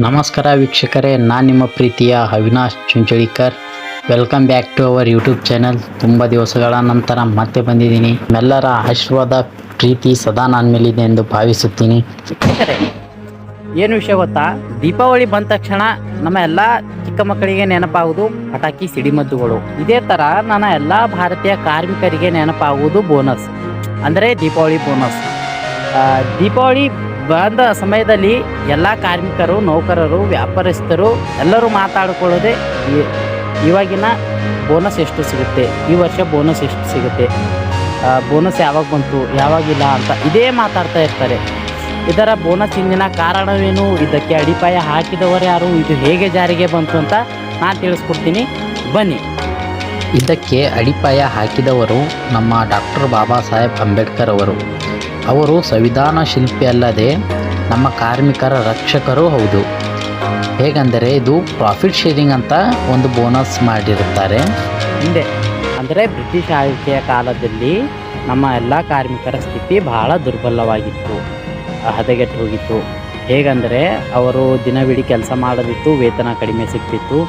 ನಮಸ್ಕಾರ ವೀಕ್ಷಕರೇ, ನಾನು ನಿಮ್ಮ ಪ್ರೀತಿಯ Avinash Chunchalikar. Welcome back to our YouTube channel ತುಂಬ ದಿವಸಗಳ ನಂತರ ಮತ್ತೆ ಬಂದಿದ್ದೀನಿ. ನಿಮ್ಮೆಲ್ಲರ ಆಶೀರ್ವಾದ, ಪ್ರೀತಿ ಸದಾ ನನ್ನ ಮೇಲಿದೆ ಎಂದು ಭಾವಿಸುತ್ತೀನಿ. ಏನು ವಿಷಯ ಗೊತ್ತಾ? ದೀಪಾವಳಿ ಬಂದ ತಕ್ಷಣ ನಮ್ಮ ಎಲ್ಲ ಚಿಕ್ಕ ಮಕ್ಕಳಿಗೆ ನೆನಪಾಗುವುದು ಪಟಾಕಿ ಸಿಡಿಮದ್ದುಗಳು. ಇದೇ ಥರ ನನ್ನ ಎಲ್ಲ ಭಾರತೀಯ ಕಾರ್ಮಿಕರಿಗೆ ನೆನಪಾಗುವುದು ಬೋನಸ್ ಅಂದರೆ ದೀಪಾವಳಿ ಬೋನಸ್ ದೀಪಾವಳಿ ಬಂದ ಸಮಯದಲ್ಲಿ ಎಲ್ಲ ಕಾರ್ಮಿಕರು, ನೌಕರರು, ವ್ಯಾಪಾರಸ್ಥರು ಎಲ್ಲರೂ ಮಾತಾಡಿಕೊಳ್ಳೋದೇ ಇವಾಗಿನ ಬೋನಸ್ ಎಷ್ಟು ಸಿಗುತ್ತೆ? ಈ ವರ್ಷ ಬೋನಸ್ ಎಷ್ಟು ಸಿಗುತ್ತೆ? ಬೋನಸ್ ಯಾವಾಗ ಬಂತು, ಯಾವಾಗಿಲ್ಲ ಅಂತ ಇದೇ ಮಾತಾಡ್ತಾ ಇರ್ತಾರೆ. ಇದರ ಬೋನಸ್ ಹಿಂದಿನ ಕಾರಣವೇನು? ಇದಕ್ಕೆ ಅಡಿಪಾಯ ಹಾಕಿದವರು ಯಾರು? ಇದು ಹೇಗೆ ಜಾರಿಗೆ ಬಂತು ಅಂತ ನಾನು ತಿಳಿಸ್ಕೊಡ್ತೀನಿ. ಬನ್ನಿ. ಇದಕ್ಕೆ ಅಡಿಪಾಯ ಹಾಕಿದವರು ನಮ್ಮ ಡಾಕ್ಟರ್ ಬಾಬಾ ಸಾಹೇಬ್ ಅಂಬೇಡ್ಕರ್ ಅವರು. ಅವರು ಸಂವಿಧಾನ ಶಿಲ್ಪಿ ಅಲ್ಲದೆ ನಮ್ಮ ಕಾರ್ಮಿಕರ ರಕ್ಷಕರೂ ಹೌದು. ಹೇಗೆಂದರೆ ಇದು ಪ್ರಾಫಿಟ್ ಶೇರಿಂಗ್ ಅಂತ ಒಂದು ಬೋನಸ್ ಮಾಡಿರುತ್ತಾರೆ. ಹಿಂದೆ ಅಂದರೆ ಬ್ರಿಟಿಷ್ ಆಳ್ವಿಕೆಯ ಕಾಲದಲ್ಲಿ ನಮ್ಮ ಎಲ್ಲ ಕಾರ್ಮಿಕರ ಸ್ಥಿತಿ ಬಹಳ ದುರ್ಬಲವಾಗಿತ್ತು. ಹದಗೆಟ್ಟು ಹೋಗಿತ್ತು. ಹೇಗಂದರೆ ಅವರು ದಿನವಿಡೀ ಕೆಲಸ ಮಾಡದಿತ್ತು, ವೇತನ ಕಡಿಮೆ ಸಿಗ್ತಿತ್ತು,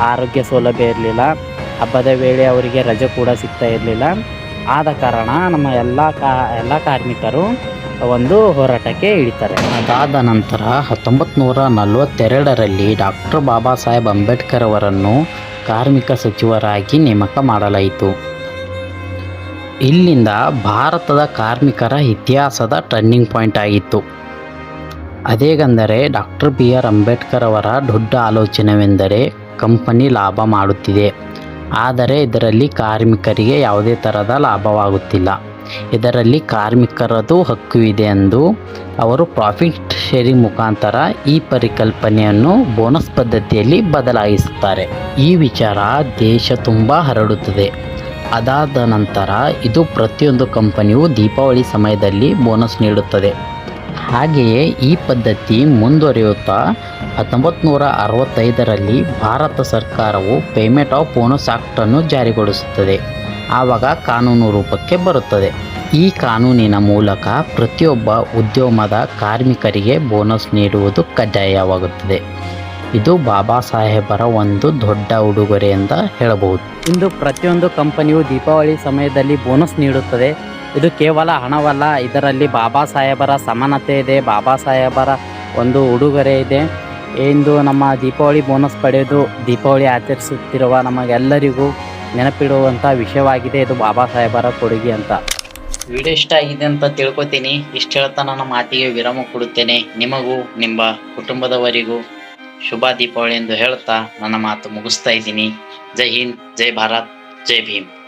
ಆರೋಗ್ಯ ಸೌಲಭ್ಯ ಇರಲಿಲ್ಲ, ಹಬ್ಬದ ವೇಳೆ ಅವರಿಗೆ ರಜೆ ಕೂಡ ಸಿಗ್ತಾ ಇರಲಿಲ್ಲ. ಆದ ಕಾರಣ ನಮ್ಮ ಎಲ್ಲ ಕಾ, ಎಲ್ಲ ಕಾರ್ಮಿಕರು ಒಂದು ಹೋರಾಟಕ್ಕೆ ಇಳಿತಾರೆ. ಅದಾದ ನಂತರ ಹತ್ತೊಂಬತ್ತು ನೂರ ನಲವತ್ತೆರಡರಲ್ಲಿ ಡಾಕ್ಟರ್ ಬಾಬಾ ಸಾಹೇಬ್ ಅಂಬೇಡ್ಕರ್ ಅವರನ್ನು ಕಾರ್ಮಿಕ ಸಚಿವರಾಗಿ ನೇಮಕ ಮಾಡಲಾಯಿತು. ಇಲ್ಲಿಂದ ಭಾರತದ ಕಾರ್ಮಿಕರ ಇತಿಹಾಸದ ಟರ್ನಿಂಗ್ ಪಾಯಿಂಟ್ ಆಗಿತ್ತು. ಅದೇಗೆಂದರೆ ಡಾಕ್ಟರ್ ಬಿ ಆರ್ ಅಂಬೇಡ್ಕರ್ ಅವರ ದೊಡ್ಡ ಆಲೋಚನೆವೆಂದರೆ ಕಂಪನಿ ಲಾಭ ಮಾಡುತ್ತಿದೆ. ಆದರೆ ಇದರಲ್ಲಿ ಕಾರ್ಮಿಕರಿಗೆ ಯಾವುದೇ ಥರದ ಲಾಭವಾಗುತ್ತಿಲ್ಲ. ಇದರಲ್ಲಿ ಕಾರ್ಮಿಕರದು ಹಕ್ಕು ಇದೆ ಎಂದು ಅವರು ಪ್ರಾಫಿಟ್ ಶೇರಿಂಗ್ ಮುಖಾಂತರ ಈ ಪರಿಕಲ್ಪನೆಯನ್ನು ಬೋನಸ್ ಪದ್ಧತಿಯಲ್ಲಿ ಬದಲಾಯಿಸುತ್ತಾರೆ. ಈ ವಿಚಾರ ದೇಶ ತುಂಬ ಹರಡುತ್ತದೆ. ಅದಾದ ನಂತರ ಇದು ಪ್ರತಿಯೊಂದು ಕಂಪನಿಯು ದೀಪಾವಳಿ ಸಮಯದಲ್ಲಿ ಬೋನಸ್ ನೀಡುತ್ತದೆ. ಹಾಗೆಯೇ ಈ ಪದ್ಧತಿ ಮುಂದುವರಿಯುತ್ತಾ ಹತ್ತೊಂಬತ್ತು ನೂರ ಅರವತ್ತೈದರಲ್ಲಿ ಭಾರತ ಸರ್ಕಾರವು ಪೇಮೆಂಟ್ ಆಫ್ ಬೋನಸ್ ಆ್ಯಕ್ಟನ್ನು ಜಾರಿಗೊಳಿಸುತ್ತದೆ. ಆವಾಗ ಕಾನೂನು ರೂಪಕ್ಕೆ ಬರುತ್ತದೆ. ಈ ಕಾನೂನಿನ ಮೂಲಕ ಪ್ರತಿಯೊಬ್ಬ ಉದ್ಯಮದ ಕಾರ್ಮಿಕರಿಗೆ ಬೋನಸ್ ನೀಡುವುದು ಕಡ್ಡಾಯವಾಗುತ್ತದೆ. ಇದು ಬಾಬಾ ಸಾಹೇಬರ ಒಂದು ದೊಡ್ಡ ಉಡುಗೊರೆ ಅಂತ ಹೇಳಬಹುದು. ಇಂದು ಪ್ರತಿಯೊಂದು ಕಂಪನಿಯು ದೀಪಾವಳಿ ಸಮಯದಲ್ಲಿ ಬೋನಸ್ ನೀಡುತ್ತದೆ. ಇದು ಕೇವಲ ಹಣವಲ್ಲ, ಇದರಲ್ಲಿ ಬಾಬಾ ಸಾಹೇಬರ ಸಮಾನತೆ ಇದೆ, ಬಾಬಾ ಸಾಹೇಬರ ಒಂದು ಉಡುಗೊರೆ ಇದೆ. ಇಂದು ನಮ್ಮ ದೀಪಾವಳಿ ಬೋನಸ್ ಪಡೆಯೋದು ದೀಪಾವಳಿ ಆಚರಿಸುತ್ತಿರುವ ನಮಗೆಲ್ಲರಿಗೂ ನೆನಪಿಡುವಂಥ ವಿಷಯವಾಗಿದೆ, ಇದು ಬಾಬಾ ಸಾಹೇಬರ ಕೊಡುಗೆ ಅಂತ. ವಿಡಿಯೋ ಇಷ್ಟ ಆಗಿದೆ ಅಂತ ತಿಳ್ಕೊತೀನಿ. ಇಷ್ಟು ಹೇಳ್ತಾ ನನ್ನ ಮಾತಿಗೆ ವಿರಾಮ ಕೊಡುತ್ತೇನೆ. ನಿಮಗೂ, ನಿಮ್ಮ ಕುಟುಂಬದವರಿಗೂ ಶುಭ ದೀಪಾವಳಿ ಎಂದು ಹೇಳ್ತಾ ನನ್ನ ಮಾತು ಮುಗಿಸ್ತಾ ಇದ್ದೀನಿ. ಜೈ ಹಿಂದ್, ಜೈ ಭಾರತ್, ಜೈ ಭೀಮ್.